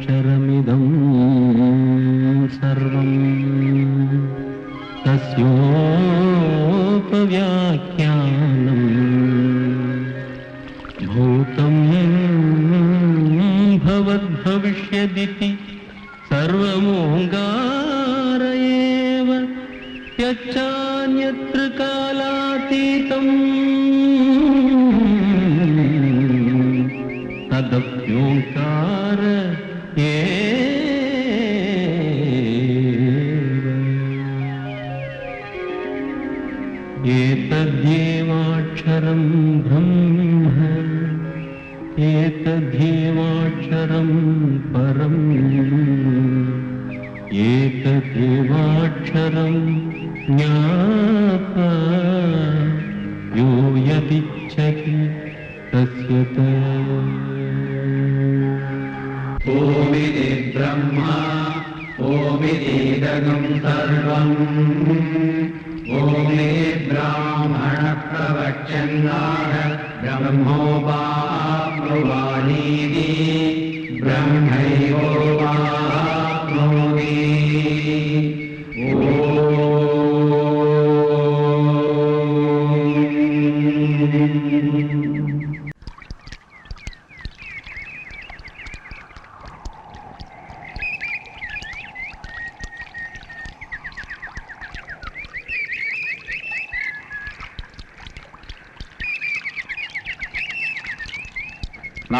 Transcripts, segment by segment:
क्षरमिदं सर्वम् तस्योपव्याख्यानम् भूतं भवद्भविष्यदिति सर्वमोङ्गार एव यच्चान्यत्र कालातीतम् ಓಂಕಾರ ಏ एतद्येवाक्षरं ब्रह्म एतद्येवाक्षरं परम् एतद्येवाक्षरं ज्ञाता ब्रह्मोपाप्नुवाणीति ब्रह्मी ओ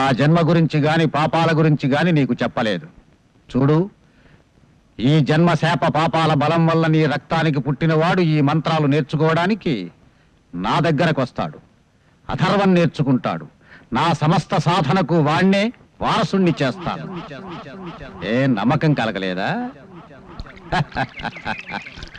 నా జన్మ గురించి గాని పాపాల గురించి గాని నీకు చెప్పలేదు. చూడు ఈ జన్మ శాప పాపాల బలం వల్ల నీ రక్తానికి పుట్టినవాడు ఈ మంత్రాలు నేర్చుకోవడానికి నా దగ్గరకు వస్తాడు అథర్వం నేర్చుకుంటాడు. నా సమస్త సాధనకు వాణ్ణే వారసుణ్ణి చేస్తాను. ఏ నమ్మకం కలగలేదా?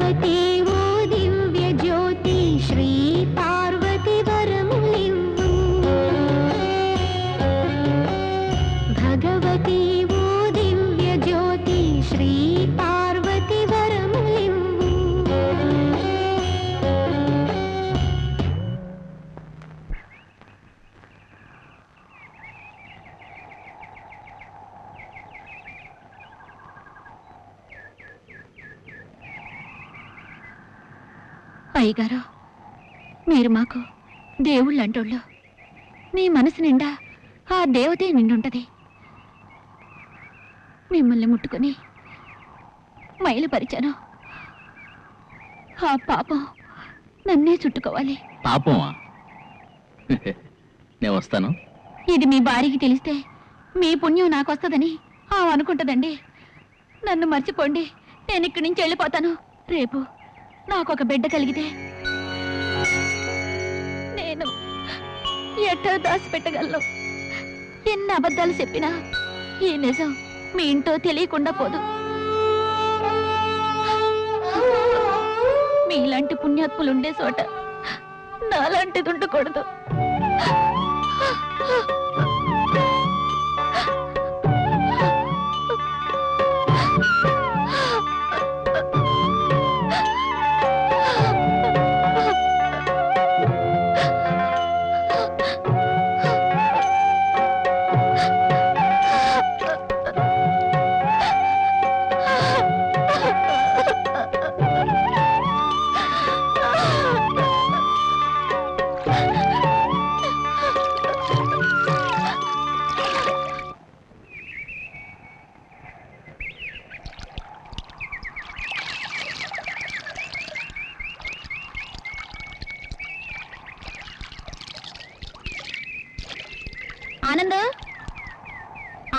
भगते అయ్యగారు మీరు మాకు దేవుళ్ళు అంటోళ్ళు. మీ మనసు నిండా ఆ దేవతే నిండుంటది. మిమ్మల్ని ముట్టుకొని మైలుపరిచాను ఆ పాపం నన్నే చుట్టుకోవాలి. పాపమా? నేను వస్తాను. ఇది మీ భార్యకి తెలిస్తే మీ పుణ్యం నాకు వస్తుందని అనుకుంటదండి. నన్ను మర్చిపోండి. నేను ఇక్కడి నుంచి వెళ్ళిపోతాను. రేపు నాకు ఒక బిడ్డ కలిగితే నేను ఎట్టో దాచిపెట్టగలను? ఎన్ని అబద్ధాలు చెప్పినా ఈ నిజం మీ ఇంట్లో తెలియకుండా పోదు. మీలాంటి పుణ్యాత్ములు ఉండే చోట నాలాంటిది ఉండకూడదు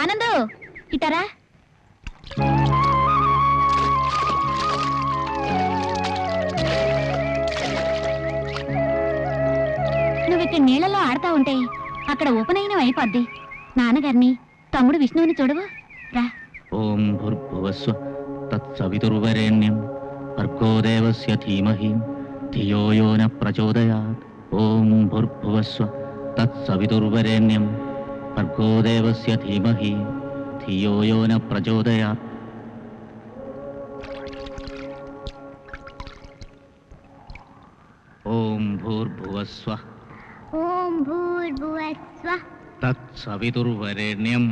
ఆనందు ఇటారా. నువ్వు ఇక్కడ నీళ్ళలో ఆడతా ఉంటే అక్కడ ఉపనయనం అయిపోద్ది. నాన్నగారిని తమ్ముడు విష్ణువుని చూడవు. రా. ఓం భూర్భువస్వ తత్సవితుర్వరేణ్యం భర్గో దేవస్య ధీమహి ధియో యో న ప్రచోదయాత్ ఓం భూర్భువస్వ తత్సవితుర్వరేణ్యం भर्गोदेवस्य धीमहि धियो यो न प्रचोदयात् ॐ भूर्भुवस्व। ॐ भूर्भुवस्व। तत्सवितुर्वरेण्यं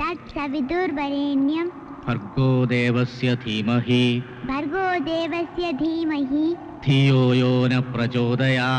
तत्सवितुर्वरेण्यं भर्गो धीमहि। भर्गो धीमहि। धियो यो न प्रचोदयात्